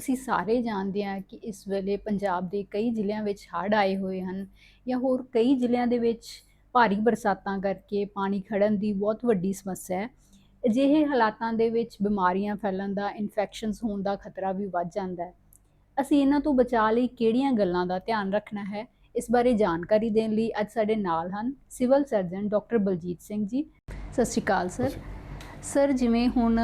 ਅਸੀਂ ਸਾਰੇ ਜਾਣਦੇ ਹਾਂ ਕਿ ਇਸ ਵੇਲੇ ਪੰਜਾਬ ਦੇ ਕਈ ਜ਼ਿਲ੍ਹਿਆਂ ਵਿੱਚ ਹੜ੍ਹ ਆਏ ਹੋਏ ਹਨ ਜਾਂ ਹੋਰ ਕਈ ਜ਼ਿਲ੍ਹਿਆਂ ਦੇ ਵਿੱਚ ਭਾਰੀ ਬਰਸਾਤਾਂ ਕਰਕੇ ਪਾਣੀ ਖੜਨ ਦੀ ਬਹੁਤ ਵੱਡੀ ਸਮੱਸਿਆ ਹੈ। ਅਜਿਹੇ ਹਾਲਾਤਾਂ ਦੇ ਵਿੱਚ ਬਿਮਾਰੀਆਂ ਫੈਲਣ ਦਾ ਇਨਫੈਕਸ਼ਨਸ ਹੋਣ ਦਾ ਖਤਰਾ ਵੀ ਵੱਧ ਜਾਂਦਾ ਹੈ। ਅਸੀਂ ਇਹਨਾਂ ਤੋਂ ਬਚਾਅ ਲਈ ਕਿਹੜੀਆਂ ਗੱਲਾਂ ਦਾ ਧਿਆਨ ਰੱਖਣਾ ਹੈ ਇਸ ਬਾਰੇ ਜਾਣਕਾਰੀ ਦੇਣ ਲਈ ਅੱਜ ਸਾਡੇ ਨਾਲ ਹਨ civil surgeon doctor Baljit Singh ji. ਸਤਿ ਸ਼੍ਰੀ ਅਕਾਲ ਸਰ। ਸਰ ਜਿਵੇਂ ਹੁਣ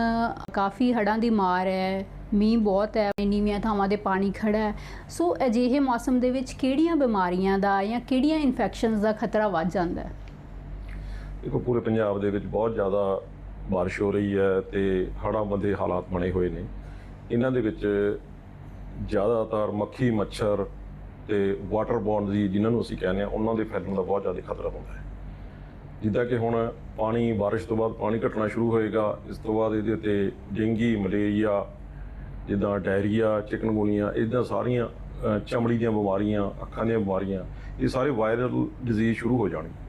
ਕਾਫੀ ਹੜ੍ਹਾਂ ਦੀ ਮਾਰ ਹੈ ਮੀਂਹ ਬਹੁਤ ਹੈ, ਨੀਵੀਆਂ ਥਾਵਾਂ ਤੇ ਪਾਣੀ ਖੜਾ ਹੈ। ਸੋ ਅਜਿਹੇ ਮੌਸਮ ਦੇ ਵਿੱਚ ਕਿਹੜੀਆਂ ਬਿਮਾਰੀਆਂ ਦਾ ਜਾਂ ਕਿਹੜੀਆਂ ਇਨਫੈਕਸ਼ਨਸ ਦਾ ਖਤਰਾ ਵੱਧ ਜਾਂਦਾ ਹੈ? ਦੇਖੋ, ਪੂਰੇ ਪੰਜਾਬ ਦੇ ਵਿੱਚ ਬਹੁਤ ਜ਼ਿਆਦਾ ਬਾਰਿਸ਼ ਹੋ ਰਹੀ ਹੈ ਤੇ ਹੜ੍ਹਾਂ ਬੰਦੇ ਹਾਲਾਤ ਬਣੇ ਹੋਏ ਨੇ। ਇਹਨਾਂ ਦੇ ਵਿੱਚ ਜ਼ਿਆਦਾਤਰ ਮੱਖੀ, ਮੱਛਰ ਤੇ ਵਾਟਰ ਬੌਰਨ ਦੀ ਜਿਨ੍ਹਾਂ ਨੂੰ ਅਸੀਂ ਕਹਿੰਦੇ ਆ ਉਹਨਾਂ ਦੇ ਫੈਲਣ ਦਾ ਬਹੁਤ ਜ਼ਿਆਦਾ ਖਤਰਾ ਹੁੰਦਾ ਹੈ। ਜਿੱਦਾਂ ਕਿ ਹੁਣ ਪਾਣੀ, ਬਾਰਿਸ਼ ਤੋਂ ਬਾਅਦ ਪਾਣੀ ਘਟਣਾ ਸ਼ੁਰੂ ਹੋਏਗਾ, ਇਸ ਤੋਂ ਬਾਅਦ ਇਹਦੇ ਤੇ ਡੇਂਗੀ, ਮਲੇਰੀਆ ਜਿੱਦਾਂ ਡਾਇਰੀਆ ਚਿਕਨਗੁਨੀਆ ਇਦਾਂ ਸਾਰੀਆਂ ਚਮੜੀ ਦੀਆਂ ਬਿਮਾਰੀਆਂ ਅੱਖਾਂ ਦੀਆਂ ਬਿਮਾਰੀਆਂ ਇਹ ਸਾਰੇ ਵਾਇਰਲ ਡਿਜ਼ੀਜ਼ ਸ਼ੁਰੂ ਹੋ ਜਾਣਗੇ।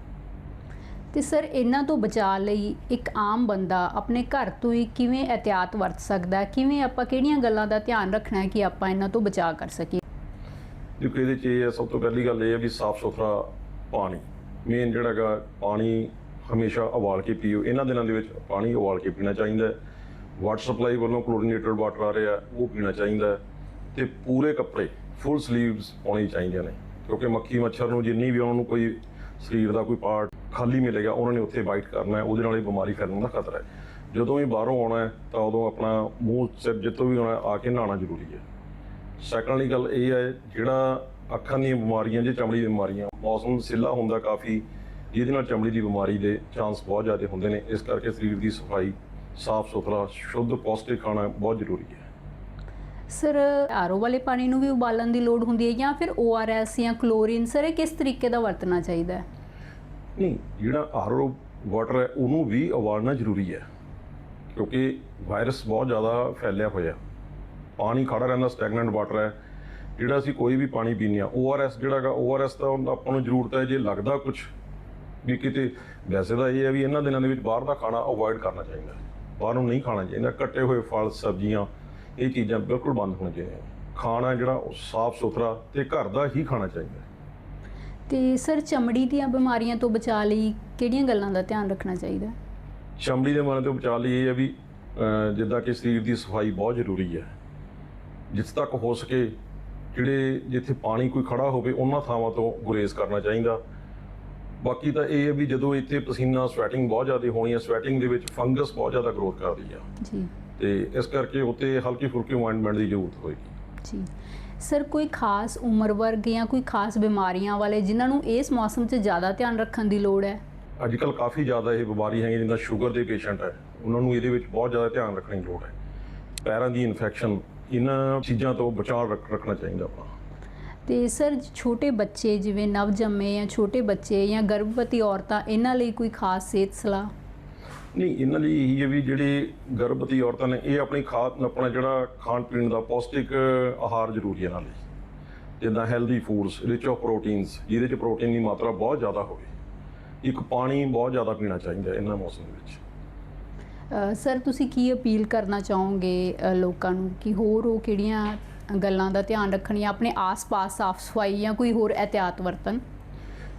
ਤੇ ਸਰ ਇਹਨਾਂ ਤੋਂ ਬਚਾਅ ਲਈ ਇੱਕ ਆਮ ਬੰਦਾ ਆਪਣੇ ਘਰ ਤੋਂ ਹੀ ਕਿਵੇਂ ਇhtiyਾਤ ਵਰਤ ਸਕਦਾ ਕਿਵੇਂ ਆਪਾਂ ਕਿਹੜੀਆਂ ਗੱਲਾਂ ਦਾ ਧਿਆਨ ਰੱਖਣਾ ਹੈ ਕਿ ਆਪਾਂ ਇਹਨਾਂ ਤੋਂ ਬਚਾਅ ਕਰ ਸਕੀਏ? ਦੇਖੋ ਇਹਦੇ ਚ ਇਹ ਹੈ ਸਭ ਤੋਂ ਪਹਿਲੀ ਗੱਲ ਇਹ ਹੈ ਵੀ ਸਾਫ਼ ਸੁਥਰਾ ਪਾਣੀ ਮੇਨ ਜਿਹੜਾ ਹੈਗਾ ਪਾਣੀ ਹਮੇਸ਼ਾ ਉਬਾਲ ਕੇ ਪੀਓ। ਇਹਨਾਂ ਦਿਨਾਂ ਦੇ ਵਿੱਚ ਪਾਣੀ ਉਬਾਲ ਕੇ ਪੀਣਾ ਚਾਹੀਦਾ ਹੈ। ਵਾਟਰ ਸਪਲਾਈ ਵੱਲੋਂ ਕਲੋਰੀਨੇਟਡ ਵਾਟਰ ਆ ਰਿਹਾ, ਉਹ ਪੀਣਾ ਚਾਹੀਦਾ ਹੈ ਤੇ ਪੂਰੇ ਕੱਪੜੇ ਫੁੱਲ ਸਲੀਵਸ ਪਾਉਣੇ ਚਾਹੀਦੇ ਨੇ, ਕਿਉਂਕਿ ਮੱਖੀ ਮੱਛਰ ਨੂੰ ਜਿੰਨੀ ਵੀ ਉਹਨਾਂ ਨੂੰ ਕੋਈ ਸਰੀਰ ਦਾ ਕੋਈ ਪਾਰਟ ਖਾਲੀ ਮਿਲੇਗਾ, ਉਹਨਾਂ ਨੇ ਉੱਥੇ ਬਾਈਟ ਕਰਨਾ ਹੈ, ਉਹਦੇ ਨਾਲ ਇਹ ਬਿਮਾਰੀ ਫੈਲਣ ਦਾ ਖਤਰਾ ਹੈ। ਜਦੋਂ ਵੀ ਬਾਹਰੋਂ ਆਉਣਾ ਹੈ, ਤਾਂ ਉਦੋਂ ਆਪਣਾ ਮੂੰਹ, ਸਿਰ ਜਿੱਥੋਂ ਵੀ ਆਉਣਾ ਆ ਕੇ ਨਹਾਉਣਾ ਜ਼ਰੂਰੀ ਹੈ। ਸੈਕੰਡਲੀ ਗੱਲ ਇਹ ਹੈ, ਜਿਹੜਾ ਅੱਖਾਂ ਦੀਆਂ ਬਿਮਾਰੀਆਂ ਜੇ ਚਮੜੀ ਦੀਆਂ ਬਿਮਾਰੀਆਂ, ਮੌਸਮ ਸਿੱਲਾ ਹੁੰਦਾ ਕਾਫੀ, ਜਿਹਦੇ ਨਾਲ ਚਮੜੀ ਦੀ ਬਿਮਾਰੀ ਦੇ ਚਾਂਸ ਬਹੁਤ ਜ਼ਿਆਦਾ ਹੁੰਦੇ ਨੇ, ਇਸ ਕਰਕੇ ਸਰੀਰ ਦੀ ਸਫ਼ਾਈ ਸਾਫ਼ ਸੁਥਰਾ ਸ਼ੁੱਧ ਪੌਸ਼ਟਿਕ ਖਾਣਾ ਬਹੁਤ ਜ਼ਰੂਰੀ ਹੈ। ਸਰ ਆਰਓ ਵਾਲੇ ਪਾਣੀ ਨੂੰ ਵੀ ਉਬਾਲਣ ਦੀ ਲੋੜ ਹੁੰਦੀ ਹੈ ਜਾਂ ਫਿਰ ORS ਜਾਂ ਕਲੋਰੀਨ? ਸਰ ਇਹ ਕਿਸ ਤਰੀਕੇ ਦਾ ਵਰਤਣਾ ਚਾਹੀਦਾ ਹੈ? ਨਹੀਂ ਜਿਹੜਾ ਆਰਓ ਵਾਟਰ ਹੈ ਉਹਨੂੰ ਵੀ ਉਬਾਲਣਾ ਜ਼ਰੂਰੀ ਹੈ ਕਿਉਂਕਿ ਵਾਇਰਸ ਬਹੁਤ ਜ਼ਿਆਦਾ ਫੈਲਿਆ ਹੋਇਆ ਪਾਣੀ ਖੜਾ ਰਹਿੰਦਾ ਸਟੈਗਨੈਂਟ ਵਾਟਰ ਹੈ। ਜਿਹੜਾ ਅਸੀਂ ਕੋਈ ਵੀ ਪਾਣੀ ਪੀਂਦੇ ਆ ORS ਜਿਹੜਾ ਹੈਗਾ ORS ਦਾ ਆਪਾਂ ਨੂੰ ਜ਼ਰੂਰਤ ਹੈ ਜੇ ਲੱਗਦਾ ਕੁਝ ਵੀ ਕਿਤੇ ਵੈਸੇ ਤਾਂ ਇਹ ਹੈ ਵੀ ਇਹਨਾਂ ਦਿਨਾਂ ਦੇ ਵਿੱਚ ਬਾਹਰ ਦਾ ਖਾਣਾ ਅਵੋਇਡ ਕਰਨਾ ਚਾਹੀਦਾ ਬਾਹਰੋਂ ਨਹੀਂ ਖਾਣਾ ਚਾਹੀਦਾ। ਕੱਟੇ ਹੋਏ ਫਲ ਸਬਜ਼ੀਆਂ ਇਹ ਚੀਜ਼ਾਂ ਬਿਲਕੁਲ ਬੰਦ ਹੋਣੀਆਂ ਚਾਹੀਦੀਆਂ। ਖਾਣਾ ਜਿਹੜਾ ਉਹ ਸਾਫ਼ ਸੁਥਰਾ ਤੇ ਘਰ ਦਾ ਹੀ ਖਾਣਾ ਚਾਹੀਦਾ। ਤੇ ਸਰ ਚਮੜੀ ਦੀਆਂ ਬਿਮਾਰੀਆਂ ਤੋਂ ਬਚਾਅ ਲਈ ਕਿਹੜੀਆਂ ਗੱਲਾਂ ਦਾ ਧਿਆਨ ਰੱਖਣਾ ਚਾਹੀਦਾ? ਚਮੜੀ ਦੇ ਮਾਰੇ ਤੋਂ ਬਚਾਅ ਲਈ ਇਹ ਹੈ ਵੀ ਜਿੱਦਾਂ ਕਿ ਸਰੀਰ ਦੀ ਸਫ਼ਾਈ ਬਹੁਤ ਜ਼ਰੂਰੀ ਹੈ। ਜਿਸ ਤੱਕ ਹੋ ਸਕੇ ਜਿਹੜੇ ਜਿੱਥੇ ਪਾਣੀ ਕੋਈ ਖੜਾ ਹੋਵੇ ਉਹਨਾਂ ਥਾਵਾਂ ਤੋਂ ਗੁਰੇਜ਼ ਕਰਨਾ ਚਾਹੀਦਾ। ਬਾਕੀ ਤਾਂ ਇਹ ਹੈ ਵੀ ਜਦੋਂ ਇੱਥੇ ਪਸੀਨਾ ਸਵੈਟਿੰਗ ਬਹੁਤ ਜ਼ਿਆਦਾ ਹੋਣੀ ਹੈ ਸਵੈਟਿੰਗ ਦੇ ਵਿੱਚ ਫੰਗਸ ਬਹੁਤ ਜ਼ਿਆਦਾ ਗਰੋਥ ਕਰਦੀ ਆ ਜੀ। ਤੇ ਇਸ ਕਰਕੇ ਉੱਤੇ ਹਲਕੀ ਫੁਲਕੀ ਅਪਾਇੰਟਮੈਂਟ ਦੀ ਜ਼ਰੂਰਤ ਹੋਏਗੀ। ਜੀ। ਸਰ ਕੋਈ ਖਾਸ ਉਮਰ ਵਰਗ ਜਾਂ ਕੋਈ ਖਾਸ ਬਿਮਾਰੀਆਂ ਵਾਲੇ ਜਿਨ੍ਹਾਂ ਨੂੰ ਇਸ ਮੌਸਮ 'ਚ ਜ਼ਿਆਦਾ ਧਿਆਨ ਰੱਖਣ ਦੀ ਲੋੜ ਹੈ? ਅੱਜ ਕੱਲ ਕਾਫੀ ਜ਼ਿਆਦਾ ਇਹ ਬਿਮਾਰੀ ਹੈਗੀ ਜਿੱਦਾਂ ਸ਼ੂਗਰ ਦੇ ਪੇਸ਼ੈਂਟ ਹੈ। ਉਹਨਾਂ ਨੂੰ ਇਹਦੇ ਵਿੱਚ ਬਹੁਤ ਜ਼ਿਆਦਾ ਧਿਆਨ ਰੱਖਣ ਦੀ ਲੋੜ ਹੈ। ਪੈਰਾਂ ਦੀ ਇਨਫੈਕਸ਼ਨ ਇਹਨਾਂ ਚੀਜ਼ਾਂ ਤੋਂ ਬਚਾਅ ਰੱਖ- ਰੱਖਣਾ ਚਾਹੀਦਾ ਆਪਾਂ। ਤੇ ਸਰ ਛੋਟੇ ਬੱਚੇ ਜਿਵੇਂ ਨਵ ਜੰਮੇ ਜਾਂ ਛੋਟੇ ਬੱਚੇ ਜਾਂ ਗਰਭਵਤੀ ਔਰਤਾਂ ਇਹਨਾਂ ਲਈ ਕੋਈ ਖਾਸ ਸਿਹਤ ਸਲਾਹ? ਨਹੀਂ ਇਹਨਾਂ ਲਈ ਇਹੀ ਹੈ ਵੀ ਜਿਹੜੇ ਗਰਭਵਤੀ ਔਰਤਾਂ ਨੇ ਇਹ ਆਪਣੀ ਖਾਦ ਆਪਣਾ ਜਿਹੜਾ ਖਾਣ ਪੀਣ ਦਾ ਪੌਸ਼ਟਿਕ ਆਹਾਰ ਜ਼ਰੂਰੀ ਹੈ ਇਹਨਾਂ ਲਈ। ਜਿੱਦਾਂ healthy foods rich of proteins ਜਿਹਦੇ ਚ ਪ੍ਰੋਟੀਨ ਦੀ ਮਾਤਰਾ ਬਹੁਤ ਜ਼ਿਆਦਾ ਹੋਵੇ। ਇੱਕ ਪਾਣੀ ਬਹੁਤ ਜ਼ਿਆਦਾ ਪੀਣਾ ਚਾਹੀਦਾ ਇਹਨਾਂ ਮੌਸਮ ਵਿੱਚ। ਸਰ ਤੁਸੀਂ ਕੀ ਅਪੀਲ ਕਰਨਾ ਚਾਹੋਗੇ ਲੋਕਾਂ ਨੂੰ ਕਿ ਹੋਰ ਉਹ ਕਿਹੜੀਆਂ ਗੱਲਾਂ ਦਾ ਧਿਆਨ ਰੱਖਣ ਜਾਂ ਆਪਣੇ ਆਸ-ਪਾਸ ਸਾਫ਼ ਸਫ਼ਾਈ ਜਾਂ ਕੋਈ ਹੋਰ ਇਹਤਿਆਤ ਵਰਤਣ?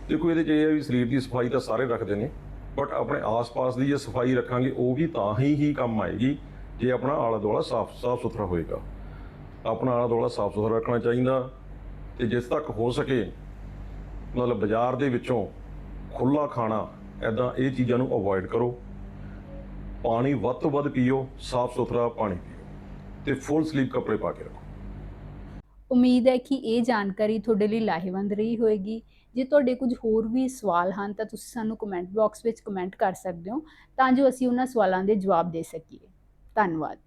ਦੇਖੋ, ਇਹਦੇ ਚ ਇਹ ਹੈ ਵੀ ਸਰੀਰ ਦੀ ਸਫ਼ਾਈ ਤਾਂ ਸਾਰੇ ਰੱਖਦੇ ਨੇ ਬਟ ਆਪਣੇ ਆਸ-ਪਾਸ ਦੀ ਜੇ ਸਫ਼ਾਈ ਰੱਖਾਂਗੇ, ਉਹ ਵੀ ਤਾਂ ਹੀ ਹੀ ਕੰਮ ਆਏਗੀ ਜੇ ਆਪਣਾ ਆਲਾ ਦੁਆਲਾ ਸਾਫ਼ ਸਾਫ਼ ਸੁਥਰਾ ਹੋਏਗਾ। ਆਪਣਾ ਆਲਾ ਦੁਆਲਾ ਸਾਫ਼ ਸੁਥਰਾ ਰੱਖਣਾ ਚਾਹੀਦਾ ਤੇ ਜਿਸ ਤੱਕ ਹੋ ਸਕੇ, ਮਤਲਬ ਬਾਜ਼ਾਰ ਦੇ ਵਿੱਚੋਂ ਖੁੱਲਾ ਖਾਣਾ ਐਦਾਂ ਇਹ ਚੀਜ਼ਾਂ ਨੂੰ ਅਵੋਇਡ ਕਰੋ। ਪਾਣੀ ਵੱਧ ਤੋਂ ਵੱਧ ਪੀਓ, ਸਾਫ਼ ਸੁਥਰਾ ਪਾਣੀ ਪੀਓ ਤੇ ਫੁੱਲ ਸਲੀਪ ਕੱਪੜੇ ਪਾ ਕੇ ਰੱਖੋ। ਉਮੀਦ ਹੈ ਕਿ ਇਹ ਜਾਣਕਾਰੀ ਤੁਹਾਡੇ ਲਈ ਲਾਹੇਵੰਦ ਰਹੀ ਹੋਵੇਗੀ ਜੇ ਤੁਹਾਡੇ ਕੁਝ ਹੋਰ ਵੀ ਸਵਾਲ ਹਨ ਤਾਂ ਤੁਸੀਂ ਸਾਨੂੰ ਕਮੈਂਟ ਬਾਕਸ ਵਿੱਚ ਕਮੈਂਟ ਕਰ ਸਕਦੇ ਹੋ ਤਾਂ ਜੋ ਅਸੀਂ ਉਹਨਾਂ ਸਵਾਲਾਂ ਦੇ ਜਵਾਬ ਦੇ ਸਕੀਏ। ਧੰਨਵਾਦ।